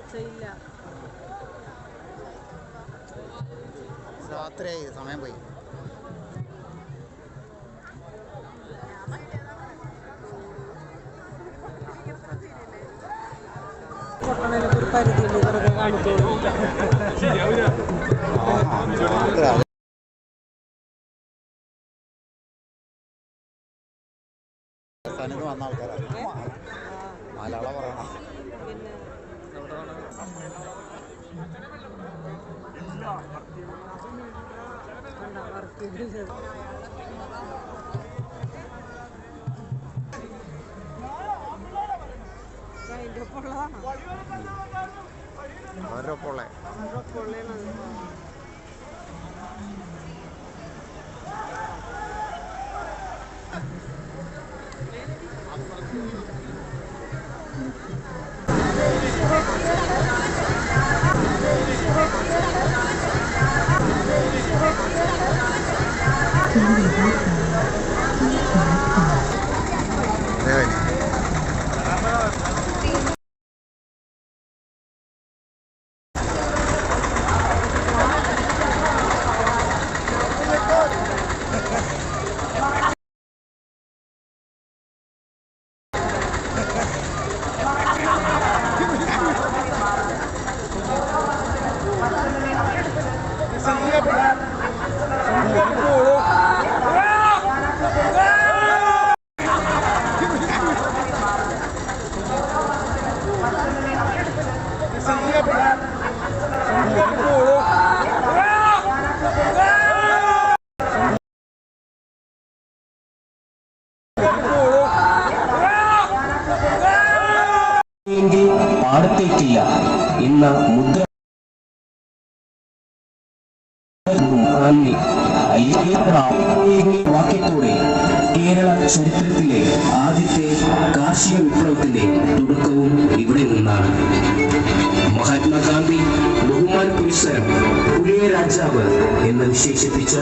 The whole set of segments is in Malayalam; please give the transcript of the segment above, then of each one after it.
ഒച്ചയില്ല രാത്രിയായി സമയം പോയി. അത് സന്നിധി വന്ന ആൾക്കാരാണ്. മലയാളം പറയണം. പിന്നെ കണ്ടോ, വർക്ക് ചെയ്തത്. ഇത് അതിന്റെ ಪಾಡ್ತೇಕಿಲ್ಲ ಇನ್ನ ಮುದ್ರ ಅಲ್ಲಿ ಐದೇ ವಾಕ್ಯ ತೋಡೆ കേരള ചരിത്രത്തിലെ ആദ്യത്തെ കാർഷിക വിപ്ലവത്തിന്റെ തുടക്കവും ഇവിടെ നിന്നാണ്. മഹാത്മാഗാന്ധി ബഹുമാൻ പുരുഷൻ പുലിയ രാജാവ് എന്ന് വിശേഷിപ്പിച്ച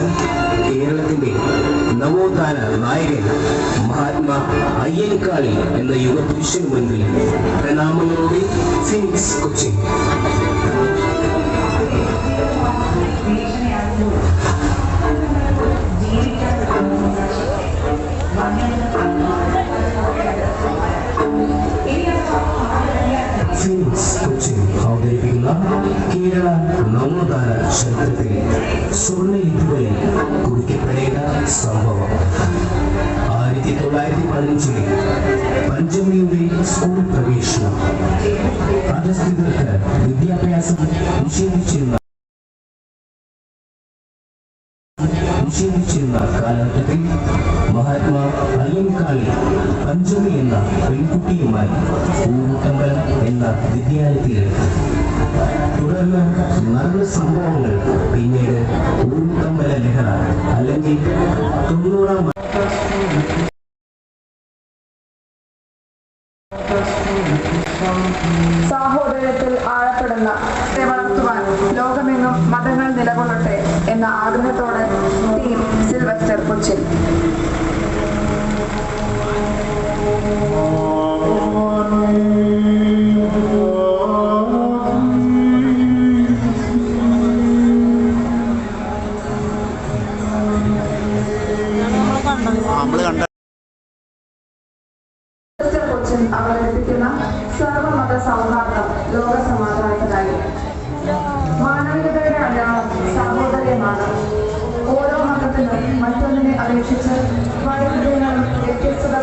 കേരളത്തിന്റെ നവോത്ഥാന നായകൻ മഹാത്മാ അയ്യൻകാളി എന്ന യുവപുരുഷന് മുൻപിൽ പ്രണാമങ്ങളോടെ ഫിനിക്സ് കൊച്ചിൻ. കൊച്ചിൻ അവതരിപ്പിക്കുന്ന കേരള നവോത്ഥാന ചരിത്രത്തിൽ സ്വർണലിപികളിൽ കുറിക്കപ്പെടേണ്ട സംഭവം. ആയിരത്തി തൊള്ളായിരത്തി പതിനഞ്ചിലെ പഞ്ചമിയുടെ സ്കൂൾ പ്രവേശനം. അധസ്ഥിതർക്ക് വിദ്യാഭ്യാസം നിഷേധിച്ചിരുന്ന നിഷേധിച്ചിരുന്ന കാലഘട്ടത്തിൽ പഞ്ചമി എന്ന പെൺകുട്ടിയുമായി പൂമുട്ടമ്പലം എന്ന വിദ്യാലയത്തിലേക്ക് തുടർന്ന് നല്ല സംഭവങ്ങൾ പിന്നീട് പൂമുട്ടമ്പല ലഹള അല്ലെങ്കിൽ തൊണ്ണൂറാം സാഹോദര്യത്തിൽ ആഴപ്പെടുന്ന വളർത്തുവാൻ ലോകമെങ്ങും മതങ്ങൾ നിലകൊള്ളട്ടെ എന്ന ആഗ്രഹത്തോടെ സിൽവസ്റ്റർ കൊച്ചിൻ. കൊച്ചിൻ അവതരിപ്പിക്കുന്ന സർവമത സൗഹാർദ്ദം ലോക സമാധാനത്തിനായി മാനവികതയുടെ അടയാളം സാഹോദര്യമാണ്. ഓരോ മതത്തിനും മറ്റൊന്നിനെ അപേക്ഷിച്ച് വൈവിധ്യങ്ങളും വ്യത്യസ്തത